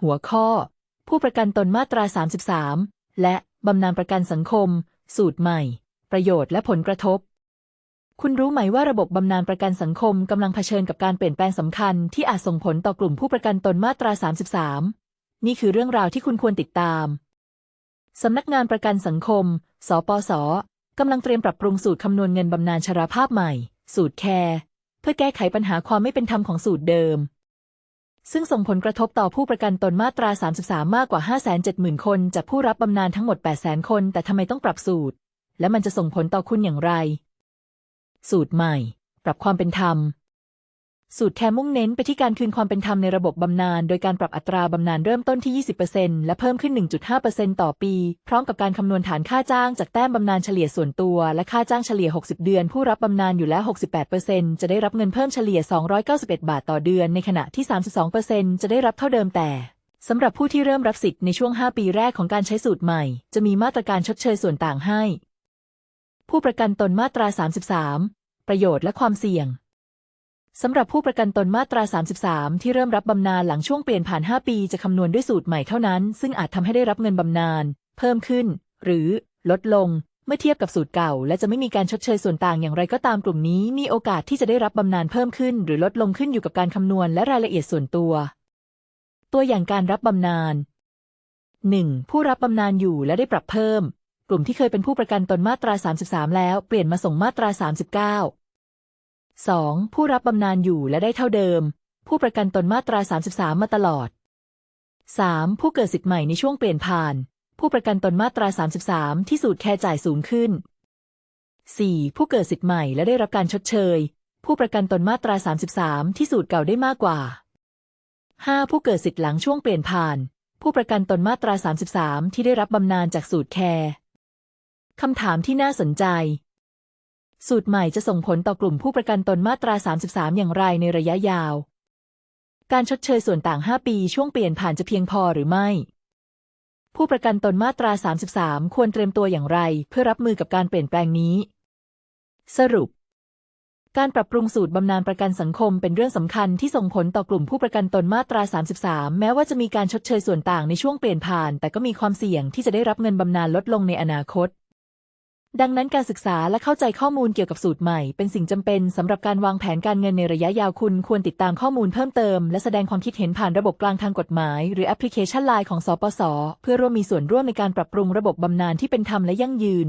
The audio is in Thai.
หัวข้อ ผู้ประกันตนมาตรา 33 และบำนาญประกันสังคม สูตรใหม่ ประโยชน์และผลกระทบ คุณรู้ไหมว่าระบบบำนาญประกันสังคมกำลังเผชิญกับการเปลี่ยนแปลงสำคัญที่อาจส่งผลต่อกลุ่มผู้ประกันตนมาตรา 33 นี่คือเรื่องราวที่คุณควรติดตามสำนักงานประกันสังคม สปส กำลังเตรียมปรับปรุงสูตรคำนวณเงินบำนาญชราภาพใหม่ สูตรแคร์เพื่อแก้ไขปัญหาความไม่เป็นธรรมของสูตรเดิม ซึ่งส่งผลกระทบต่อผู้ประกันตนมาตรา 33 มากกว่า 570,000 คนจากผู้รับบำนาญทั้งหมด 800,000 คน แต่ทำไมต้องปรับสูตร และมันจะส่งผลต่อคุณอย่างไร สูตรใหม่ ปรับความเป็นธรรม สูตรแคมุ่งเน้นไปที่การคืนความเป็นธรรมในระบบบำนาญโดยการปรับอัตราบำนาญเริ่มต้นที่ 20%และเพิ่มขึ้น 1.5%ต่อปี พร้อมกับการคำนวณฐานค่าจ้างจากแต้มบำนาญเฉลี่ยส่วนตัว และค่าจ้างเฉลี่ย 60 เดือน ผู้รับบำนาญอยู่แล้ว 68%จะได้รับเงินเพิ่มเฉลี่ย 291 บาทต่อเดือน ในขณะที่ 32%จะได้รับเท่าเดิมแต่สำหรับผู้ที่เริ่มรับสิทธิ์ในช่วง 5 ปีแรกของการใช้สูตรใหม่ จะมีมาตรการชดเชยส่วนต่างให้ ผู้ประกันตนมาตรา 33 ประโยชน์และความเสี่ยง สำหรับผู้ประกันตนมาตรา 33 ที่เริ่มรับบำนาญหลังช่วงเปลี่ยนผ่าน 5 ปีจะคำนวณด้วยสูตรใหม่เท่านั้น ซึ่งอาจทำให้ได้รับเงินบำนาญเพิ่มขึ้น หรือลดลง เมื่อเทียบกับสูตรเก่า และจะไม่มีการชดเชยส่วนต่างอย่างไรก็ตามกลุ่มนี้ มีโอกาสที่จะได้รับบำนาญเพิ่มขึ้น หรือลดลงขึ้นอยู่กับการคำนวณและรายละเอียดส่วนตัว ตัวอย่างการรับบำนาญ 1. ผู้รับบำนาญอยู่และได้ปรับเพิ่ม กลุ่มที่เคยเป็นผู้ประกันตนมาตรา 33 แล้วเปลี่ยนมาส่งมาตรา 39 2. ผู้รับบำนาญอยู่และได้เท่าเดิม ผู้ประกันตนมาตรา 33 มาตลอด 3. ผู้เกิดสิทธิ์ใหม่ในช่วงเปลี่ยนผ่าน ผู้ประกันตนมาตรา 33 ที่สูตรแคร์จ่ายสูงขึ้น 4. ผู้เกิดสิทธิ์ใหม่และได้รับการชดเชย ผู้ประกันตนมาตรา 33 ที่สูตรเก่าได้มากกว่า 5. ผู้เกิดสิทธิ์หลังช่วงเปลี่ยนผ่าน ผู้ประกันตนมาตรา 33 ที่ได้รับบำนาญจากสูตรแคร์คำถามที่น่าสนใจ สูตรใหม่จะส่งผลต่อกลุ่มผู้ประกันตนมาตรา 33 อย่างไรในระยะยาว การชดเชยส่วนต่าง 5 ปีช่วงเปลี่ยนผ่านจะเพียงพอหรือไม่ ผู้ประกันตนมาตรา 33 ควรเตรียมตัวอย่างไร เพื่อรับมือกับการเปลี่ยนแปลงนี้ สรุป การปรับปรุงสูตรบำนาญประกันสังคมเป็นเรื่องสำคัญที่ส่งผลต่อกลุ่มผู้ประกันตนมาตรา 33 แม้ว่าจะมีการชดเชยส่วนต่างในช่วงเปลี่ยนผ่าน แต่ก็มีความเสี่ยงที่จะได้รับเงินบำนาญลดลงในอนาคต ดังนั้นการศึกษาและเข้าใจข้อมูลเกี่ยวกับสูตรใหม่ เป็นสิ่งจำเป็นสำหรับการวางแผนการเงินในระยะยาวคุณควรติดตามข้อมูลเพิ่มเติม และแสดงความคิดเห็นผ่านระบบกลางทางกฎหมาย หรือแอปพลิเคชันไลน์ของสปส เพื่อร่วมมีส่วนร่วมในการปรับปรุงระบบบำนาญที่เป็นธรรมและยั่งยืน